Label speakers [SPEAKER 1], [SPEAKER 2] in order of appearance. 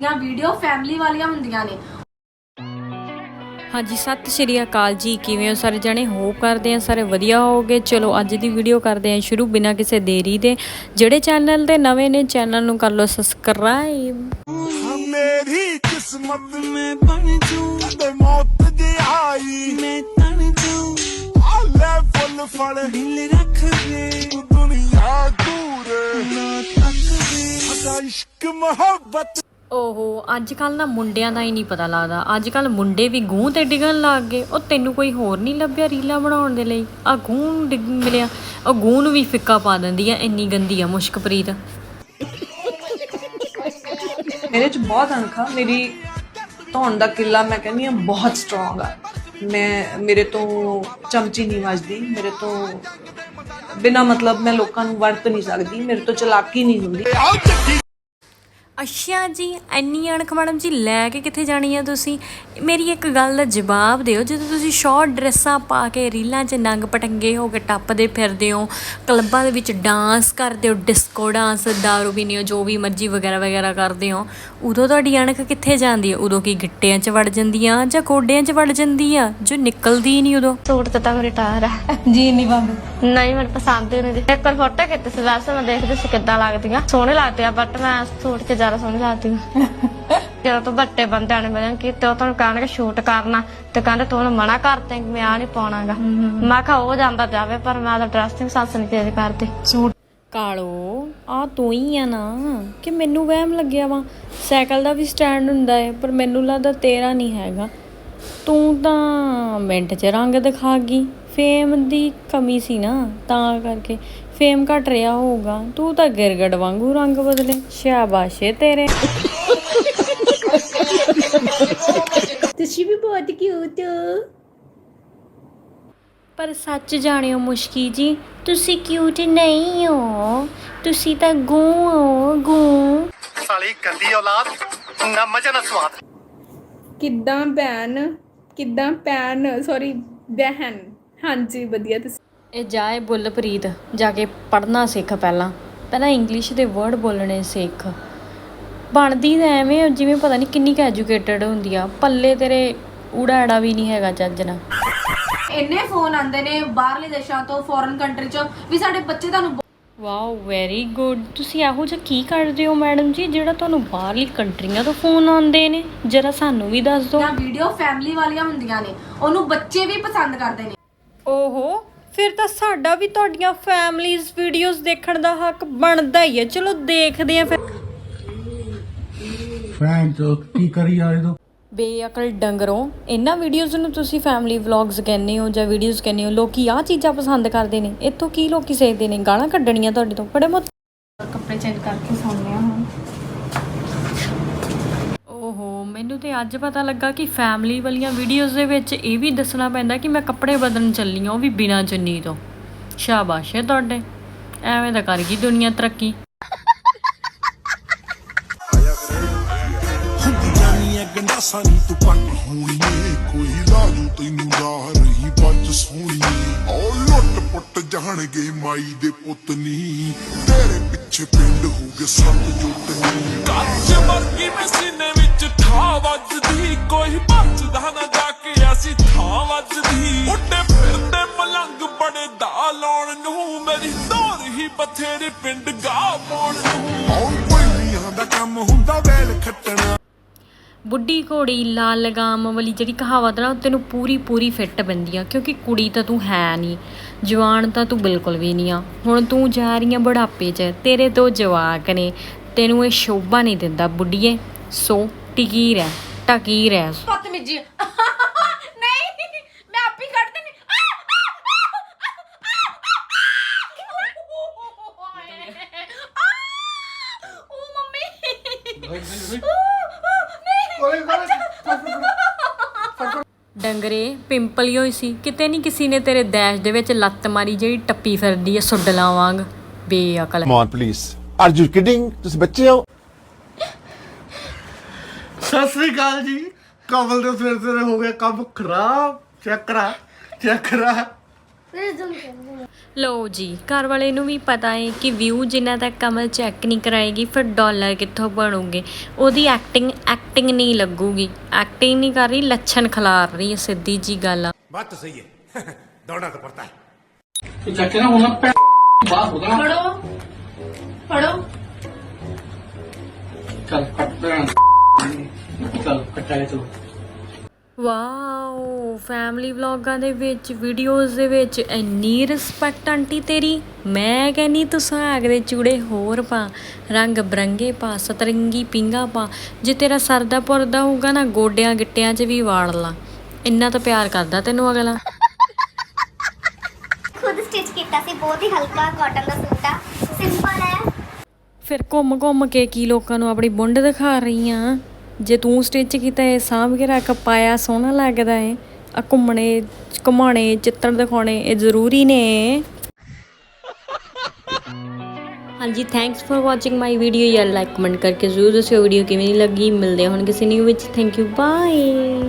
[SPEAKER 1] ਜਾਂ video family ਵਾਲੀਆਂ ਹੁੰਦੀਆਂ ਨੇ।
[SPEAKER 2] ਹਾਂਜੀ ਸਤਿ ਸ਼੍ਰੀ ਅਕਾਲ ਜੀ। ਕਿਵੇਂ ਹੋ ਸਾਰੇ ਜਣੇ? ਹੋਪ ਕਰਦੇ ਆ ਸਾਰੇ ਵਧੀਆ ਹੋਗੇ ਚਲੋ ਅੱਜ ਦੀ ਵੀਡੀਓ ਕਰਦੇ ਆ ਸ਼ੁਰੂ ਬਿਨਾਂ ਕਿਸੇ ਦੇਰੀ ਦੇ। ਜਿਹੜੇ ਚੈਨਲ ਤੇ ਨਵੇਂ ਨੇ ਚੈਨਲ ਨੂੰ ਕਰ ਲਓ ਸਬਸਕ੍ਰਾਈਬ
[SPEAKER 3] ਮੇਰੀ ਕਿਸਮਤ ਨੇ ਬਣ ਜੂ ਤੇ ਮੌਤ ਜੇ ਆਈ। ਮੈਂ ਤਣ ਜੂ ਆਲੇ ਫੁੱਲ ਫੜ ਦਿਲ ਰੱਖ ਦੇ। ਤੂੰ ਦੁਨੀਆ ਦੂਰ। ਨਾ ਤੱਕ ਦੇ। ਸਾਡਾ ਇਸ਼ਕ ਮੁਹੱਬਤ
[SPEAKER 2] ਓਹੋ ਅੱਜ ਕੱਲ ਨਾ ਮੁੰਡਿਆਂ ਦਾ ਹੀ ਨਹੀਂ ਪਤਾ ਲੱਗਦਾ। ਅੱਜ ਕੱਲ ਮੁੰਡੇ ਵੀ ਗੂੰ ਤੇ ਡਿੱਗਣ ਲੱਗ ਗਏ। ਉਹ ਤੈਨੂੰ ਕੋਈ ਹੋਰ ਨਹੀਂ ਲੱਭਿਆ ਰੀਲਾ ਬਣਾਉਣ ਦੇ ਲਈ? ਆ ਗੂੰ ਨੂੰ ਡਿੱਗ ਮਿਲਿਆ। ਉਹ ਗੂੰ ਨੂੰ ਵੀ ਫਿੱਕਾ ਪਾ ਦਿੰਦੀ ਆ, ਇੰਨੀ ਗੰਦੀ ਆ ਮੁਸ਼ਕਪ੍ਰੀਤ।
[SPEAKER 4] ਮੇਰੇ ਚ ਬਹੁਤ ਅਣਖ ਆ। ਮੇਰੀ ਧੌਣ ਦਾ ਕਿੱਲਾ ਮੈਂ ਕਹਿੰਦੀ ਆ ਬਹੁਤ ਸਟਰੋਂਗ ਆ। ਮੈਂ, ਮੇਰੇ ਤੋਂ ਚਮਚੀ ਨਹੀਂ ਵੱਜਦੀ। ਮੇਰੇ ਤੋਂ ਬਿਨਾ ਮਤਲਬ ਮੈਂ ਲੋਕਾਂ ਨੂੰ ਵਰਤ ਨਹੀਂ ਸਕਦੀ। ਮੇਰੇ ਤੋਂ ਚਲਾਕੀ ਨਹੀਂ ਹੁੰਦੀ।
[SPEAKER 2] ਅੱਛਾ ਜੀ ਇੰਨੀ ਅਣਖ ਮੈਡਮ ਜੀ ਲੈ ਕੇ ਕਿੱਥੇ ਜਾਣੀ ਆ ਤੁਸੀਂ? ਮੇਰੀ ਇੱਕ ਗੱਲ ਦਾ ਜਵਾਬ ਦਿਓ ਜਦੋਂ ਤੁਸੀਂ ਸ਼ਾਰਟ ਡਰੈਸਾਂ ਪਾ ਕੇ ਰੀਲਾਂ 'ਚ ਨੰਗ ਪਟੰਗੇ ਹੋ ਕੇ ਟੱਪਦੇ ਫਿਰਦੇ ਹੋ ਕਲੱਬਾਂ ਦੇ ਵਿੱਚ ਡਾਂਸ ਕਰਦੇ ਹੋ ਡਿਸਕੋ ਡਾਂਸ ਦਾਰੂ ਪੀਂਦੇ ਹੋ ਜੋ ਵੀ ਮਰਜ਼ੀ ਵਗੈਰਾ ਵਗੈਰਾ ਕਰਦੇ ਹੋ ਉਦੋਂ ਤੁਹਾਡੀ ਅਣਖ ਕਿੱਥੇ ਜਾਂਦੀ ਹੈ ਉਦੋਂ ਕੀ ਗਿੱਟਿਆਂ 'ਚ ਵੜ ਜਾਂਦੀ ਆ ਜਾਂ ਗੋਡਿਆਂ 'ਚ ਵੜ ਜਾਂਦੀ ਆ ਜੋ ਨਿਕਲਦੀ ਨਹੀਂ ਉਦੋਂ?
[SPEAKER 5] ਸੂਟ ਤੇ ਮੇਰੀ ਟਾਰ ਹੈ
[SPEAKER 1] ਜੀ ਨਹੀਂ ਬੰਦ।
[SPEAKER 5] ਨਹੀਂ ਮੈਨੂੰ ਪਸੰਦ ਹੀ ਨਹੀਂ ਦੀ ਇੱਕ ਵਾਰ ਫੋਟੋ ਕੀਤੀ ਸੀ ਵੈਸੇ ਮੈਂ ਦੇਖਦੀ ਸੀ ਕਿੱਦਾਂ ਲੱਗਦੀਆਂ। ਸੋਹਣੇ ਲੱਗਦੇ ਆ ਬਟ ਮੈਂ ਸੂਟ 'ਚ ਜ਼ਿਆਦਾ ਸੋਹਣੀ ਲੱਗਦੀ ਹਾਂ ਜਦੋਂ ਤੋਂ ਵੱਡੇ ਬੰਦਿਆਂ ਨੇ ਮਿਲਣ ਕਿ ਤੇ ਉਹ ਤੁਹਾਨੂੰ ਕਹਿਣਗੇ ਸ਼ੂਟ ਕਰਨਾ ਤੇ ਕਹਿੰਦੇ ਤੂੰ ਉਹਨੂੰ ਮਨਾ ਕਰਤੇ ਕਿ ਮੈਂ ਆ ਨਹੀਂ ਪਾਉਣਾਗਾ। ਮੈਂ ਕਿਹਾ ਉਹ ਜਾਂਦਾ ਜਾਵੇ ਪਰ ਮੈਂ ਤਾਂ ਡਰੈਸਿੰਗ ਸੈਂਸ ਨਹੀਂ ਤੇਜ਼ ਕਰਦੀ। ਸੂਟ
[SPEAKER 2] ਕਾਲੋ ਆ ਤੂੰ ਹੀ ਆ ਨਾ ਕਿ ਮੈਨੂੰ ਵਹਿਮ ਲੱਗਿਆ ਵਾ। ਸਾਈਕਲ ਦਾ ਵੀ ਸਟੈਂਡ ਹੁੰਦਾ ਹੈ ਪਰ ਮੈਨੂੰ ਲੱਗਦਾ ਤੇਰਾ ਨਹੀਂ ਹੈਗਾ। ਤੂੰ ਤਾਂ ਮਿੰਟ 'ਚ ਰੰਗ ਦਿਖਾ ਗਈ। ਫੇਮ ਦੀ ਕਮੀ ਸੀ ਨਾ ਤਾਂ ਕਰਕੇ ਫੇਮ ਘਟ ਰਿਹਾ ਹੋਊਗਾ। ਤੂੰ ਤਾਂ ਗਿਰਗੜ ਵਾਂਗੂ ਰੰਗ ਬਦਲੇ। ਸ਼ਾਬਾਸ਼ ਏ ਤੇਰੇ।
[SPEAKER 1] ਤੁਸੀਂ ਵੀ ਬਹੁਤ ਕਿਊਟ
[SPEAKER 2] ਪਰ ਸੱਚ ਜਾਣਿਓ ਮੁਸ਼ਕੀ ਜੀ ਤੁਸੀਂ ਕਿਊਟ ਨਹੀਂ ਹੋ। ਤੁਸੀਂ ਤਾਂ ਗੂ ਹੋ ਗੂ।
[SPEAKER 6] ਸਾਲੀ ਗੰਦੀ ਔਲਾਦ ਨਾ ਮਜ਼ਾ ਨਾ ਸਵਾਦ।
[SPEAKER 7] ਕਿੱਦਾਂ ਭੈਣ ਕਿੱਦਾਂ ਭੈਣ ਸੌਰੀ ਬਹਿਨ ਹਾਂਜੀ ਵਧੀਆ ਤੁਸੀਂ?
[SPEAKER 2] ਇਹ ਜਾਏ ਬੁੱਲ ਪ੍ਰੀਤ ਜਾ ਕੇ ਪੜ੍ਹਨਾ ਸਿੱਖ ਪਹਿਲਾਂ। ਪਹਿਲਾਂ ਇੰਗਲਿਸ਼ ਦੇ ਵਰਡ ਬੋਲਣੇ ਸਿੱਖ। ਬਣਦੀ ਤਾਂ ਐਵੇਂ ਆ ਜਿਵੇਂ ਪਤਾ ਨਹੀਂ ਕਿੰਨੀ ਕੁ ਐਜੂਕੇਟਡ ਹੁੰਦੀ ਆ। ਪੱਲੇ ਤੇਰੇ ਊੜਾੜਾ ਵੀ ਨਹੀਂ ਹੈਗਾ ਚੱਜ ਨਾਲ।
[SPEAKER 1] ਇੰਨੇ ਫੋਨ ਆਉਂਦੇ ਨੇ ਬਾਹਰਲੇ ਦੇਸ਼ਾਂ ਤੋਂ ਫੋਰਨ ਕੰਟਰੀ ਚੋਂ ਵੀ ਸਾਡੇ ਬੱਚੇ ਤੁਹਾਨੂੰ
[SPEAKER 2] ਵਾਓ ਵੈਰੀ ਗੁੱਡ ਤੁਸੀਂ ਇਹੋ ਜਿਹਾ ਕੀ ਕਰਦੇ ਹੋ ਮੈਡਮ ਜੀ ਜਿਹੜਾ ਤੁਹਾਨੂੰ ਬਾਹਰਲੀ ਕੰਟਰੀਆਂ ਤੋਂ ਫੋਨ ਆਉਂਦੇ ਨੇ? ਜਰਾ ਸਾਨੂੰ ਵੀ ਦੱਸ ਦਿਓ।
[SPEAKER 1] ਜਾਂ ਵੀਡੀਓ ਫੈਮਿਲੀ ਵਾਲੀਆਂ ਹੁੰਦੀਆਂ ਨੇ ਉਹਨੂੰ ਬੱਚੇ ਵੀ ਪਸੰਦ ਕਰਦੇ ਨੇ।
[SPEAKER 2] ਓਹੋ ਫਿਰ ਤਾਂ ਸਾਡਾ ਵੀ ਤੁਹਾਡੀਆਂ ਫੈਮਲੀਜ਼ ਵੀਡੀਓਜ਼ ਦੇਖਣ ਦਾ ਹੱਕ ਬਣਦਾ ਹੀ ਹੈ। ਚਲੋ ਦੇਖਦੇ ਆ ਫਿਰ।
[SPEAKER 8] ਭੈਣ ਚੋ ਕੀ ਕਰੀ ਜਾ ਰਹੇ ਤੂੰ?
[SPEAKER 2] ਬੇਅਕਲ ਡੰਗਰੋ ਇਹਨਾਂ ਵੀਡੀਓਜ਼ ਨੂੰ ਤੁਸੀਂ ਫੈਮਿਲੀ ਵਲੌਗਸ ਕਹਿੰਦੇ ਹੋ ਜਾਂ ਵੀਡੀਓਜ਼ ਕਹਿੰਦੇ ਹੋ ਲੋਕੀ ਆਹ ਚੀਜ਼ਾਂ ਪਸੰਦ ਕਰਦੇ ਨੇ। ਇੱਥੋਂ ਕੀ ਲੋਕੀ ਸੇਖਦੇ ਨੇ? ਗਾਲਾਂ ਕੱਢਣੀਆਂ ਤੁਹਾਡੇ ਤੋਂ ਬੜੇ ਮਤ
[SPEAKER 1] ਕੱਪੜੇ ਚੇਂਜ ਕਰਕੇ ਸੌਂਦੇ ਆ ਹੁਣ
[SPEAKER 2] ਓਹੋ ਮੈਨੂੰ ਤੇ ਅੱਜ ਪਤਾ ਲੱਗਾ ਕਿ ਫੈਮਿਲੀ ਵਾਲੀਆਂ ਵੀਡੀਓਜ਼ ਦੇ ਵਿੱਚ ਇਹ ਵੀ ਦੱਸਣਾ ਪੈਂਦਾ ਕਿ ਮੈਂ ਕੱਪੜੇ ਬਦਲਣ ਚੱਲੀ ਹਾਂ ਉਹ ਵੀ ਬਿਨਾਂ ਚੁੰਨੀ ਤੋਂ। ਸ਼ਾਬਾਸ਼ ਹੈ ਤੁਹਾਡੇ। ਐਵੇਂ ਤਾਂ ਕਰ ਗਈ ਦੁਨੀਆ ਤਰੱਕੀ।
[SPEAKER 3] ਹੁੰਦੀ ਜਾਨੀ ਐ ਗੰਡਾਸਾ ਨੀ ਤੂੰ ਪੱਟ ਹੋਣੀ ਏ। ਕੋਈ ਲਾਜੂ ਤੈਨੂੰ ਰਾਹ ਰਹੀ ਬੱਜ ਸੋਹਣੀ ਓ ਲੁੱਟ ਪੁੱਟ ਜਾਣਗੇ ਮਾਈ ਦੇ ਪੁੱਤ ਨੀ ਤੇਰੇ ਪਿੱਛੇ ਪਿੰਡ ਹੋਗੇ ਸੱਤ ਜੁੱਟ
[SPEAKER 9] ਕੱਚ ਵਰਗੀ ਮੈਂ ਸੀਨੇ ਵਿੱਚ ਠਾ ਵੱਜਦੀ ਕੋਈ ਭੱਜਦਾ ਨਾ ਜਾ ਕੇ ਐਸੀ ਥਾਂ ਵੱਜਦੀ। ਉੱਡੇ ਫਿਰਦੇ ਮਲੰਗ ਬੜੇ ਦਾ ਲਾਉਣ ਨੂੰ ਮੇਰੀ ਦੌਰ ਹੀ ਬਥੇਰੇ ਪਿੰਡ ਗਾ ਪਾਉਣ ਨੂੰ।
[SPEAKER 3] ਆਉਂ ਪਹਿਲੀਆਂ ਦਾ ਕੰਮ ਹੁੰਦਾ ਵੈਲ ਖੱਟਣਾ।
[SPEAKER 2] ਬੁੱਢੀ ਘੋੜੀ ਲਾਲ ਲਗਾਮ ਵਾਲੀ ਜਿਹੜੀ ਕਹਾਵਤ ਨਾ ਤੈਨੂੰ ਪੂਰੀ ਪੂਰੀ ਫਿੱਟ ਪੈਂਦੀ ਆ ਕਿਉਂਕਿ ਕੁੜੀ ਤਾਂ ਤੂੰ ਹੈ ਨਹੀਂ ਜਵਾਨ ਤਾਂ ਤੂੰ ਬਿਲਕੁਲ ਵੀ ਨਹੀਂ ਆ। ਹੁਣ ਤੂੰ ਜਾ ਰਹੀ ਆ ਬੁਢਾਪੇ 'ਚ ਤੇਰੇ ਦੋ ਜਵਾਕ ਨੇ ਤੈਨੂੰ ਇਹ ਸ਼ੋਭਾ ਨਹੀਂ ਦਿੰਦਾ ਬੁੱਢੀਏ। ਸੋ ਟਿਕੀ ਰਹਿ? ਟਕੀ ਰਹਿ?
[SPEAKER 1] ਬਦਤਮੀਜੀ। ਨਹੀਂ ਮੈਂ ਆਪ ਹੀ ਕੱਢ ਦੇਣੀ ਉਹ ਮੰਮੀ।
[SPEAKER 2] ਡੰਗਰੇ ਪਿੰਪਲ ਹੋਈ ਸੀ। ਕਿਤੇ ਨਹੀਂ ਕਿਸੇ ਨੇ ਤੇਰੇ ਦੈਸ਼ ਦੇ ਵਿੱਚ ਲੱਤ ਮਾਰੀ ਜਿਹੜੀ ਟੱਪੀ ਫਿਰਦੀ ਐ ਸੁੱਡਲਾਂ ਵਾਂਗ ਬੇਅਕਲ।
[SPEAKER 10] Come on, please. Are you kidding? ਤੁਸੀਂ ਬੱਚੇ ਹੋ?
[SPEAKER 8] ਸਤਿ ਸ੍ਰੀ ਅਕਾਲ ਜੀ ਕਮਲ ਦੇ ਸਿਰ ਸਿਰ ਹੋ ਗਿਆ ਕੰਮ ਖਰਾਬ ਚੈੱਕ ਕਰਾ ਚੈੱਕ ਕਰਾ
[SPEAKER 2] ਲਓ ਜੀ ਘਰ ਵਾਲੇ ਨੂੰ ਵੀ ਪਤਾ ਹੈ ਕਿ ਵਿਊ ਜਿੰਨਾ ਤੱਕ ਕਮਲ ਚੈੱਕ ਨਹੀਂ ਕਰਾਏਗੀ ਫਿਰ ਡਾਲਰ ਕਿੱਥੋਂ ਬਣੂਗੇ ਉਹਦੀ ਐਕਟਿੰਗ ਐਕਟਿੰਗ ਨਹੀਂ ਲੱਗੂਗੀ ਐਕਟਿੰਗ ਨਹੀਂ ਕਰ ਰਹੀ ਲੱਛਣ ਖਿਲਾਰ ਰਹੀ ਹੈ ਸਿੱਧੀ ਜੀ ਗੱਲ ਆ
[SPEAKER 6] बात तो सही है दौड़ना तो पड़ता है
[SPEAKER 8] ਤੂੰ ਚੱਕ ਕੇ ਨਾ ਹੁਣ ਪੈ ਬਾਹਰ ਹੋਦਾ
[SPEAKER 1] ਫੜੋ ਫੜੋ
[SPEAKER 8] ਚੱਲ ਚੱਲ।
[SPEAKER 2] ਵਾਓ ਫੈਮਿਲੀ ਵਲੌਗਾਂ ਦੇ ਵਿੱਚ ਵੀਡੀਓਜ਼ ਦੇ ਵਿੱਚ ਇੰਨੀ ਰਿਸਪੈਕਟ ਆਂਟੀ ਤੇਰੀ। ਮੈਂ ਕਹਿੰਨੀ ਤੂੰ ਸੁਹਾਗ ਦੇ ਚੂੜੇ ਹੋਰ ਪਾ ਰੰਗ ਬਰੰਗੇ ਪਾ ਸਤਰੰਗੀ ਪਿੰਗਾ ਪਾ। ਜੇ ਤੇਰਾ ਸਰਦਾ ਪੁਰਦਾ ਹੋਊਗਾ ਨਾ ਗੋਡਿਆਂ ਗਿੱਟਿਆਂ 'ਚ ਵੀ ਵਾੜ ਲਾ। ਇੰਨਾ ਤਾਂ ਪਿਆਰ ਕਰਦਾ ਤੈਨੂੰ ਅਗਲਾ।
[SPEAKER 11] ਖੁਦ ਸਟਿਚ ਕੀਤਾ ਸੀ ਬਹੁਤ ਹੀ ਹਲਕਾ ਕਾਟਨ ਦਾ ਸੂਟ ਆ। ਸਿੰਪਲ ਹੈ।
[SPEAKER 2] ਫਿਰ ਘੁੰਮ ਘੁੰਮ ਕੇ ਕੀ ਲੋਕਾਂ ਨੂੰ ਆਪਣੀ ਬੁੰਡ ਦਿਖਾ ਰਹੀ ਆ ਜੇ ਤੂੰ ਸਟਿਚ ਕੀਤਾ ਇਹ ਸਾਂਭ ਕੇ ਰੱਖ, ਪਾਇਆ ਸੋਹਣਾ ਲੱਗਦਾ ਏ। ਆ ਘੁੰਮਣੇ, ਘੁਮਾਉਣੇ, ਚਿੱਤਰ ਦਿਖਾਉਣੇ ਇਹ ਜ਼ਰੂਰੀ ਨੇ। ਹਾਂਜੀ thanks for watching my video ਯਾਰ ਲਾਈਕ ਕਮੈਂਟ ਕਰਕੇ ਜ਼ਰੂਰ ਦੱਸਿਓ ਵੀਡੀਓ ਕਿਵੇਂ ਦੀ ਲੱਗੀ। ਮਿਲਦੇ ਹਾਂ ਹੁਣ ਕਿਸੇ ਨਿਊ ਵਿੱਚ। Thank you bye